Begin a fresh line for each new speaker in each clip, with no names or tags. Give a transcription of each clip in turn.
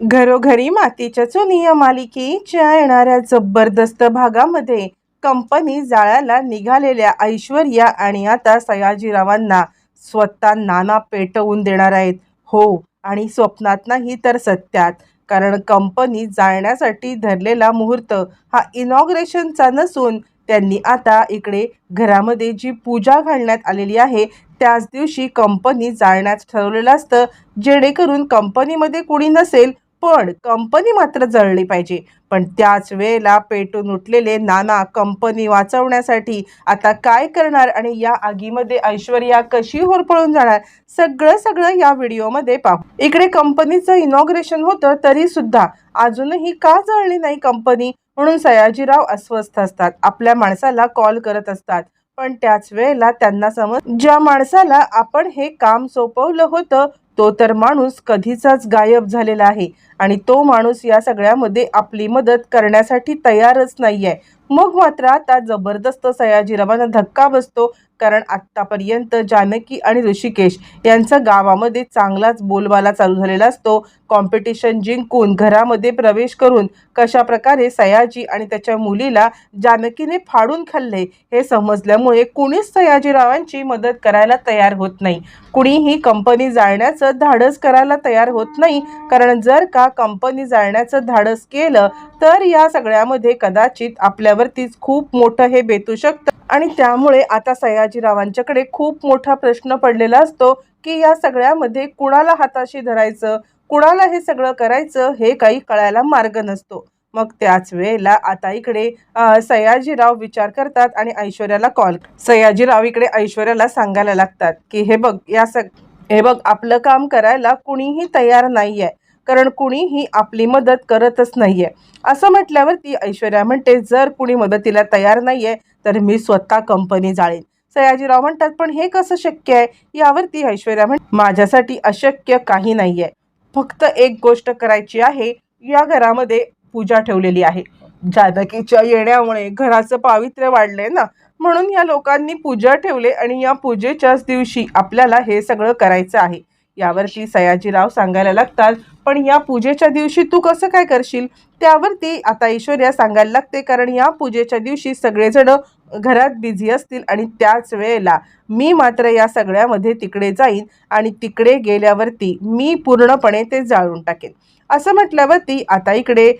घरोघरी मातीच्या चुनी या मालिकेच्या येणाऱ्या जबरदस्त भागामध्ये कंपनी जाळ्याला निघालेल्या ऐश्वर्या आणि आता सयाजीरावांना स्वतः नाना पेटवून देणार आहेत. हो आणि स्वप्नात नाही तर सत्यात कारण कंपनी जाळण्यासाठी धरलेला मुहूर्त हा इनॉग्रेशनचा नसून त्यांनी आता इकडे घरामध्ये जी पूजा घालण्यात आलेली आहे त्याच दिवशी कंपनी जाळण्यास ठरवलेलं असतं जेणेकरून कंपनीमध्ये कुणी नसेल पण कंपनी मात्र जळली पाहिजे. पण त्याच वेळेला पेटून उठलेले नाना कंपनी वाचवण्यासाठी आता काय करणार आणि या आगीमध्ये ऐश्वर्या कशी होरपळून जाणार? सगळं सगळं या व्हिडिओमध्ये पाहू. इकडे कंपनीचं इनॉग्रेशन होतं तरी सुद्धा अजूनही का जळली नाही कंपनी? म्हणून सयाजीराव अस्वस्थ असतात. आपल्या माणसाला कॉल करत असतात. पण त्याच वेळेला त्यांना समज ज्या माणसाला आपण हे काम सोपवलं होतं तो तर माणूस कधीचाच गायब झालेला आहे आणि तो माणूस या सगळ्यामध्ये आपली मदत करण्यासाठी तयारच नाही आहे मग मात्र आता जबरदस्त सयाजीरावांना धक्का बसतो कारण आत्तापर्यंत जानकी आणि ऋषिकेश यांचा गावामध्ये चांगलाच बोलबाला चालू झालेला असतो. कॉम्पिटिशन जिंकून घरामध्ये प्रवेश करून कशा प्रकारे सयाजी आणि त्याच्या मुलीला जानकीने फाडून खाल्ले हे समजल्यामुळे कुणीच सयाजीरावांची मदत करायला तयार होत नाही. कुणीही कंपनी जाळण्याचं धाडस करायला तयार होत नाही. कारण जर का कंपनी जाळण्याचं धाडस केलं तर या सगळ्यामध्ये कदाचित आपल्यावरतीच खूप मोठं हे बेतू शकतं. आणि त्यामुळे आता सयाजीरावांच्याकडे खूप मोठा प्रश्न पडलेला असतो की या सगळ्यामध्ये कुणाला हाताशी धरायचं कुणाला हे सगळं करायचं हे काही कळायला मार्ग नसतो. मग त्याच वेळेला आता इकडे सयाजीराव विचार करतात आणि ऐश्वर्याला कॉल सयाजीराव इकडे ऐश्वर्याला सांगायला लागतात की हे बघ या सग हे बघ आपलं काम करायला कुणीही तयार नाही आहे कारण कुणीही आपली मदत करतच नाही आहे असं म्हटल्यावरती ऐश्वर्या म्हणते जर कुणी मदतीला तयार नाही आहे तर मी स्वतः कंपनी जाळेन. सयाजीराव म्हणतात पण हे कसं शक्य आहे? यावरती ऐश्वर्या म्हण माझ्यासाठी अशक्य काही नाही आहे फक्त एक गोष्ट करायची आहे या घरामध्ये पूजा ठेवलेली आहे. जानकीच्या येण्यामुळे घराचं पावित्र्य वाढलंय ना म्हणून या लोकांनी पूजा ठेवले आणि या पूजेच्याच दिवशी आपल्याला हे सगळं करायचं आहे. यावरती सयाजीराव सांगायला लागतात पण या पूजेच्या दिवशी तू कसं काय करशील? त्यावरती आता ऐश्वर्या सांगायला लागते कारण या पूजेच्या दिवशी सगळेजण घरात बिझी असतील आणि त्याच वेळेला मी मात्र या सगळ्यामध्ये तिकडे जाईन आणि तिकडे गेल्यावरती मी पूर्णपणे ते जाळून टाकेन. असं म्हटल्यावरती आता इकडे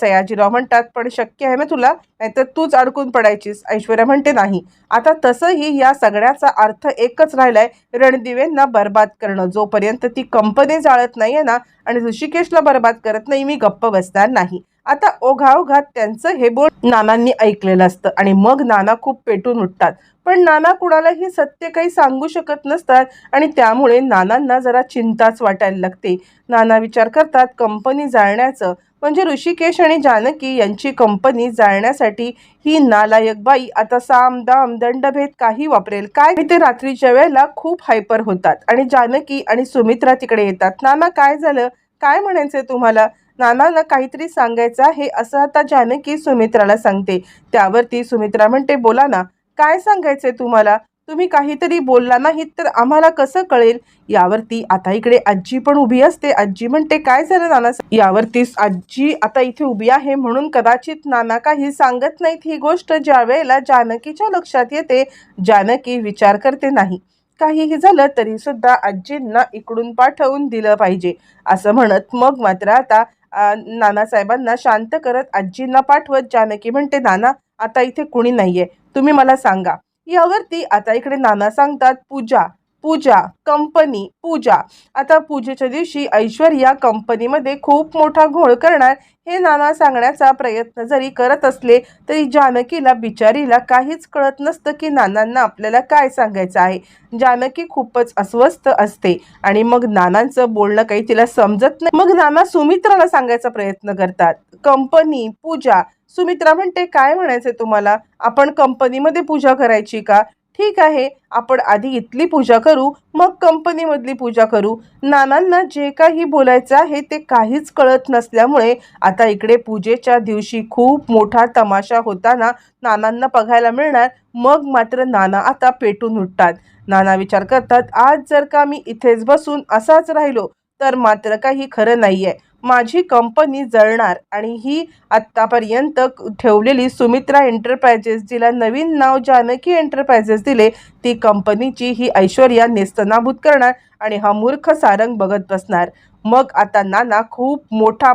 सयाजीराव म्हणतात पण शक्य आहे ना तुला? नाहीतर तूच अडकून पडायचीस. ऐश्वर्या म्हणते नाही. आता तसंही या सगळ्याचा अर्थ एकच राहिलाय रणदिवेंना बर्बाद करणं. जोपर्यंत ती कंपनी जाळत नाहीये ना आणि ऋषिकेशला बर्बाद करत नाही मी गप्प बसणार नाही. आता ओघाओघात त्यांचं हे बोल नानांनी ऐकलेलं असतं. आणि मग नाना खूप पेटून उठतात. पण नाना कुणालाही सत्य काही सांगू शकत नसतात. आणि त्यामुळे नानांना जरा चिंताच वाटायला लागते. नाना विचार करतात कंपनी जाळण्याचं. म्हणजे ऋषिकेश आणि जानकी यांची कंपनी जाळण्यासाठी ही नालायक बाई आता साम दाम दंडभेद काही वापरेल. काय? ते रात्रीच्या वेळेला खूप हायपर होतात. आणि जानकी आणि सुमित्रा तिकडे येतात. नाना काय झालं? काय म्हणायचंय तुम्हाला? नानाला काहीतरी सांगायचं आहे असं आता जानकी सुमित्राला सांगते. त्यावरती सुमित्रा म्हणते बोला ना काय सांगायचंय तुम्हाला? तुम्ही काहीतरी बोलला नाहीत तर आम्हाला कसं कळेल? यावरती आता इकडे आजी पण उभी असते. आजी म्हणते काय झालं नाना? यावरती आजी आता इथे उभी आहे म्हणून कदाचित नाना काही सांगत नाहीत ही गोष्ट. ज्या वेळेला जानकीच्या लक्षात येते जानकी विचार करते नाही काहीही झालं तरी सुद्धा आजींना इकडून पाठवून दिलं पाहिजे. असं म्हणत मग मात्र आता नानासाहेबांना शांत करत आजींना पाठवत जानकी म्हणते नाना आता इथे कुणी नाहीये. तुम्ही मला सांगा. यावरती आता इकडे नाना सांगतात पूजा पूजा कंपनी पूजा. आता पूजेच्या दिवशी ऐश्वर्या कंपनीमध्ये खूप मोठा घोळ करणार हे नाना सांगण्याचा प्रयत्न जरी करत असले तरी जानकीला बिचारीला काहीच कळत नसतं की नानांना आपल्याला काय सांगायचं आहे. जानकी खूपच अस्वस्थ असते आणि मग नानांचं बोलणं काही तिला समजत नाही. मग नाना सुमित्राला सांगायचा प्रयत्न करतात. कंपनी पूजा. सुमित्रा म्हणते काय म्हणायचं तुम्हाला? आपण कंपनीमध्ये पूजा करायची का? ठीक आहे आपण आधी इथली पूजा करू मग कंपनीमधली पूजा करू. नानांना जे काही बोलायचं आहे ते काहीच कळत नसल्यामुळे आता इकडे पूजेच्या दिवशी खूप मोठा तमाशा होताना नानांना बघायला मिळणार. मग मात्र नाना आता पेटून उठतात. नाना विचार करतात आज जर का मी इथेच बसून असाच राहिलो तर मात्र काही खरं नाहीये. माझी कंपनी जळणार आणि ही आत्तापर्यंत ठेवलेली सुमित्रा एंटरप्रायजेस जिला नवीन नाव जानकी एंटरप्राइजेस दिले ती कंपनीची ही ऐश्वर्या नेस्तनाभूत करणार आणि हा मूर्ख सारंग बघत बसणार. मग आता नाना खूप मोठा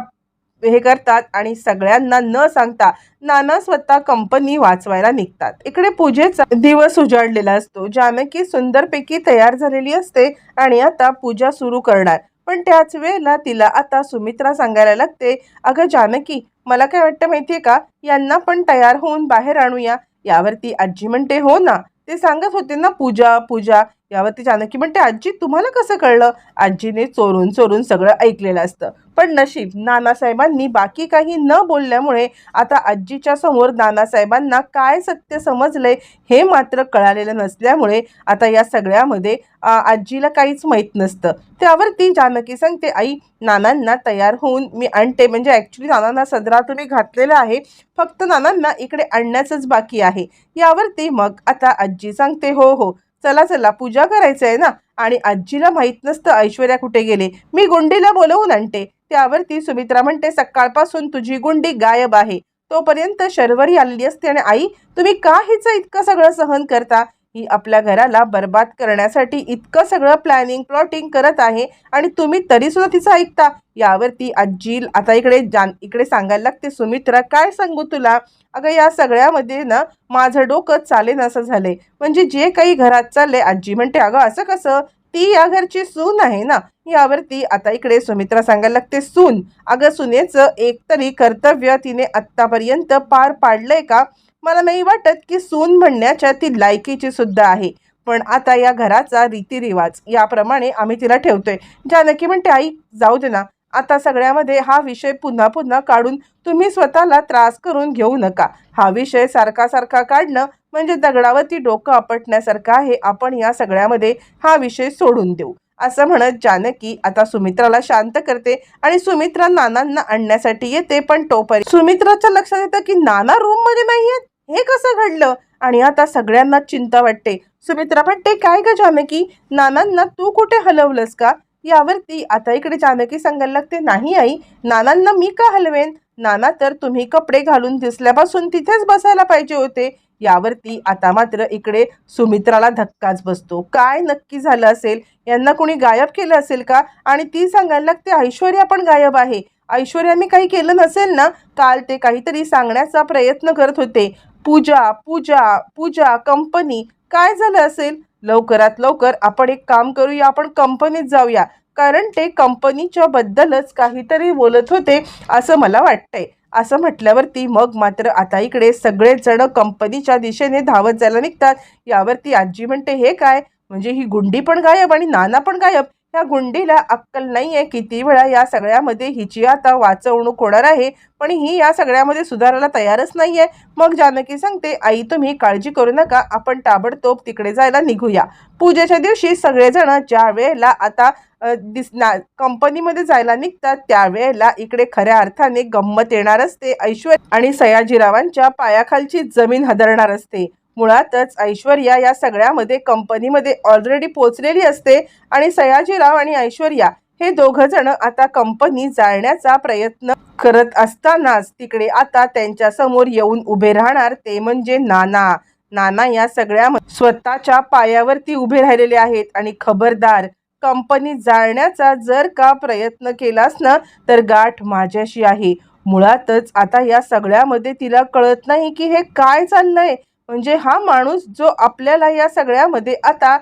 हे करतात आणि सगळ्यांना न सांगता नाना स्वतः कंपनी वाचवायला निघतात. इकडे पूजेचा दिवस उजाडलेला असतो. जानकी सुंदरपैकी तयार झालेली असते आणि आता पूजा सुरू करणार. पण त्याच वेळेला तिला आता सुमित्रा सांगायला लागते अगं जानकी मला काय वाटतं माहितीये का? यांना पण तयार होऊन बाहेर आणूया. यावरती आजी म्हणते हो ना. ते सांगत होते ना पूजा पूजा. यावरती जानकी म्हणते आजी तुम्हाला कसं कळलं? आजीने चोरून चोरून सगळं ऐकलेलं असतं. पण नशीब. नानासाहेबांनी बाकी काही न बोलल्यामुळे आता आजीच्या समोर नानासाहेबांना काय सत्य समजलंय हे मात्र कळालेलं नसल्यामुळे आता या सगळ्यामध्ये आजीला काहीच माहीत नसतं. त्यावरती जानकी सांगते आई नानांना तयार होऊन मी आणते. म्हणजे ॲक्च्युली नानांना सदरातून तुम्ही घातलेलं आहे. फक्त नानांना इकडे आणण्याचंच बाकी आहे. यावरती मग आता आजी सांगते हो हो चला चला पूजा करायचं आहे ना? आणि आजीला माहीत नसतं ऐश्वर्या कुठे गेले. मी गुंडीला बोलवून आणते. त्यावरती सुमित्रा म्हणते सकाळपासून तुझी गुंडी गायब आहे. तोपर्यंत शर्वरी आलेली असते आणि आई तुम्ही का हिचं इतकं सगळं सहन करता? ही आपल्या घराला बर्बाद करण्यासाठी इतकं सगळं प्लॅनिंग प्लॉटिंग करत आहे आणि तुम्ही तरी सुद्धा तिचं ऐकता. यावरती आजी आता इकडे जान इकडे सांगायला लागते सुमित्रा काय सांगू तुला? अगं या सगळ्यामध्ये ना माझं डोकं चालेन असं झालंय. म्हणजे जे काही घरात चाललंय आजी म्हणते अगं असं कसं? ती या घरची सून आहे ना यावरती आता इकडे सुमित्रा सांगायला लागते सून. अगं सुनेचं एकतरी कर्तव्य तिने आत्तापर्यंत पार पाडलंय का? मला नाही वाटत की सून म्हणण्याच्या ती लायकीची सुद्धा आहे. पण आता या घराचा रीतिरिवाज याप्रमाणे आम्ही तिला ठेवतोय. जानकी म्हणते आई जाऊ दे ना. आता सगळ्यामध्ये हा विषय पुन्हा पुन्हा काढून तुम्ही स्वतःला त्रास करून घेऊ नका. हा विषय सारखा सारखा काढणं म्हणजे दगडावरती डोकं आपटण्यासारखं आहे. आपण या सगळ्यामध्ये हा विषय सोडून देऊ. असं म्हणत जानकी आता सुमित्राला शांत करते आणि सुमित्रा नानांना आणण्यासाठी येते पण तोपर्यंत सुमित्राच्या लक्षात येतं की नाना रूममध्ये नाहीयेत हे कसं घडलं? आणि आता सगळ्यांना चिंता वाटते. सुमित्रा म्हणते काय ग जानकी? नानांना तू कुठे हलवलंस का? यावरती आता इकडे जानकी सांगायला लागते नाही आई. नानांना मी का हलवेन? नाना तर तुम्ही कपडे घालून दिसल्यापासून तिथेच बसायला पाहिजे होते. यावरती आता मात्र इकडे सुमित्राला धक्काच बसतो. काय नक्की झालं असेल? यांना कोणी गायब केलं असेल का? आणि ती सांगायला लागते ऐश्वर्या पण गायब आहे. ऐश्वर्याने काही केलं नसेल ना? काल ते काहीतरी सांगण्याचा प्रयत्न करत होते. पूजा पूजा पूजा कंपनी काय झालं असेल? लवकरात लवकर आपण एक काम करूया आपण कंपनीत जाऊया. कारण ते कंपनीच्या बद्दलच काहीतरी बोलत होते असं मला वाटतंय. असं म्हटल्यावरती मग मात्र आता इकडे सगळेच जण कंपनीच्या दिशेने धावत जायला निघतात. यावरती आजी म्हणते हे काय? म्हणजे ही गुंडी पण गायब आणि नाना पण गायब? ह्या गुंडीला अक्कल नाही आहे किती वेळा या सगळ्यामध्ये हिची आता वाचवणूक होणार आहे पण ही या सगळ्यामध्ये सुधारायला तयारच नाही आहे मग जानकी सांगते आई तुम्ही काळजी करू नका आपण ताबडतोब तिकडे जायला निघूया. पूजेच्या दिवशी सगळेजण ज्या वेळेला आता दिस ना कंपनीमध्ये जायला निघतात त्यावेळेला इकडे खऱ्या अर्थाने गंमत येणार असते. ऐश्वर आणि सयाजीरावांच्या पायाखालची जमीन हदरणार असते. मुळातच ऐश्वर्या या सगळ्यामध्ये कंपनीमध्ये ऑलरेडी पोचलेली असते आणि सयाजीराव आणि ऐश्वर्या हे दोघं जण आता कंपनी जाळण्याचा प्रयत्न करत असतानाच तिकडे आता त्यांच्यासमोर येऊन उभे राहणार ते म्हणजे नाना. नाना या सगळ्या स्वतःच्या पायावरती उभे राहिलेले आहेत आणि खबरदार कंपनी जाळण्याचा जर का प्रयत्न केलास ना तर गाठ माझ्याशी आहे. मुळातच आता या सगळ्यामध्ये तिला कळत नाही की हे काय चाललंय. म्हणजे हा माणूस जो आपल्याला या सगळ्यामध्ये आता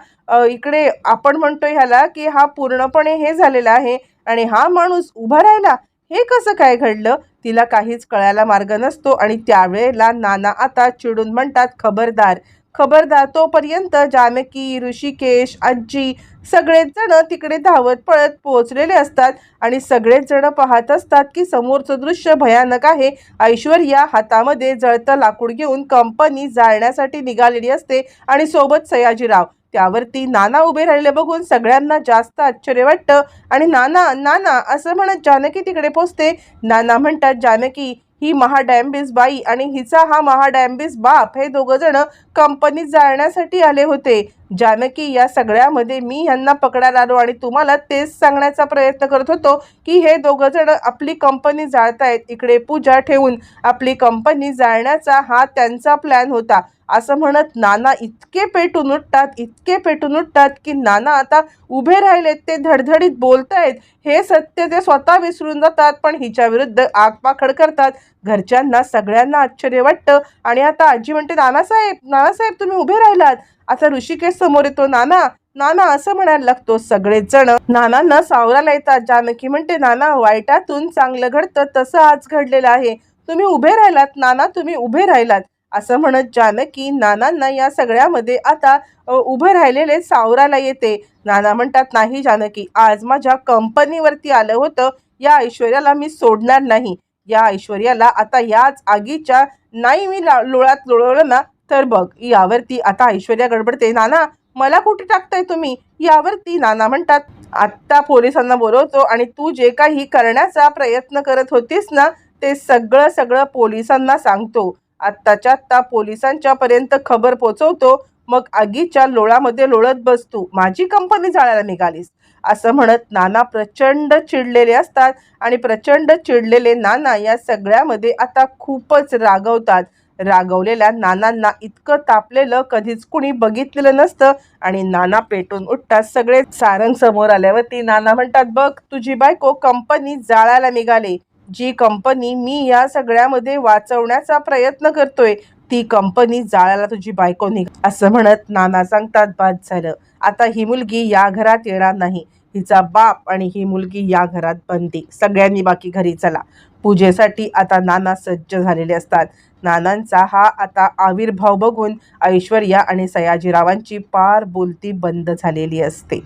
इकडे आपण म्हणतो ह्याला की हा पूर्णपणे हे झालेला आहे आणि हा माणूस उभा राहिला हे कसं काय घडलं? तिला काहीच कळायला मार्ग नसतो आणि त्यावेळेला नाना आता चिडून म्हणतात खबरदार खबरदार तोपर्यंत जानकी ऋषिकेश आजी सगळेच जण तिकडे धावत पळत पोहोचलेले असतात आणि सगळेच जण पाहत असतात की समोरचं दृश्य भयानक आहे. ऐश्वर्या हातामध्ये जळतं लाकूड घेऊन कंपनी जाळण्यासाठी निघालेली असते आणि सोबत सयाजीराव. त्यावरती नाना उभे राहिले बघून सगळ्यांना जास्त आश्चर्य वाटतं आणि नाना नाना असं म्हणत जानकी तिकडे पोचते नाना म्हणतात जानकी ही महाडॅम्बिस बाई आणि हिचा हा महाडॅम्बिस बाप हे दोघं जण कंपनीत जाळण्यासाठी आले होते. जानकी या सगळ्यामध्ये मी यांना पकडायला आलो आणि तुम्हाला तेच सांगण्याचा प्रयत्न करत होतो की हे दोघं जण आपली कंपनी जाळतायत इकडे पूजा ठेवून आपली कंपनी जाळण्याचा हा त्यांचा प्लॅन होता. असं म्हणत नाना इतके पेटून उठतात इतके पेटून उठतात की नाना आता उभे राहिलेत ते धडधडीत बोलतायत. हे सत्य ते स्वतः विसरून जातात पण हिच्या विरुद्ध आगपाखड करतात. घरच्यांना सगळ्यांना आश्चर्य वाटतं आणि आता आजी म्हणते नानासाहेब नानासाहेब तुम्ही उभे राहिलात. आता ऋषिकेश समोर येतो नाना नाना असं म्हणायला लागतो सगळेच जण नानांना सावराला येतात जानकी म्हणते नाना वाईटातून चांगलं घडतं तसं आज घडलेलं आहे. तुम्ही उभे राहिलात नाना तुम्ही उभे राहिलात. असं म्हणत जानकी नानांना या सगळ्यामध्ये आता उभे उभं राहिलेले सावराला येते. नाना म्हणतात नाही जानकी आज माझ्या कंपनीवरती आलं होतं. या ऐश्वर्याला मी सोडणार नाही. या ऐश्वर्याला आता याच आगीच्या नाही मी ला- लोळात लोळवलं ना तर बघ यावरती आता ऐश्वर्या गडबडते. नाना मला कुठे टाकताय तुम्ही? यावरती नाना म्हणतात आत्ता पोलिसांना बोलवतो आणि तू जे काही करण्याचा प्रयत्न करत होतीस ना ते सगळं सगळं पोलिसांना सांगतो. आत्ताच्या आत्ता पोलिसांच्या पर्यंत खबर पोचवतो मग आगीच्या लोळामध्ये लोळत बसतो. माझी कंपनी जाळायला निघालीस. असं म्हणत नाना प्रचंड चिडलेले असतात आणि प्रचंड चिडलेले नाना या सगळ्यामध्ये आता खूपच रागवतात. रागवलेल्या नानांना इतकं तापलेलं कधीच कुणी बघितलेलं नसतं. आणि नाना पेटून उठतात सगळे सारंग समोर आल्यावरती नाना म्हणतात बघ तुझी बायको कंपनी जाळायला निघाली. जी कंपनी मी या सगळ्यामध्ये वाचवण्याचा प्रयत्न करतोय ती कंपनी जाळायला तुझी बायको निघ असं म्हणत नाना सांगतात बाद झालं. आता ही मुलगी या घरात येणार नाही. हिचा बाप आणि ही मुलगी या घरात बंदी सगळ्यांनी बाकी घरी चला. पूजेसाठी आता नाना सज्ज झालेले असतात. नानांचा हा आता आविर्भाव बघून ऐश्वर्या आणि सयाजीरावांची पार बोलती बंद झालेली असते.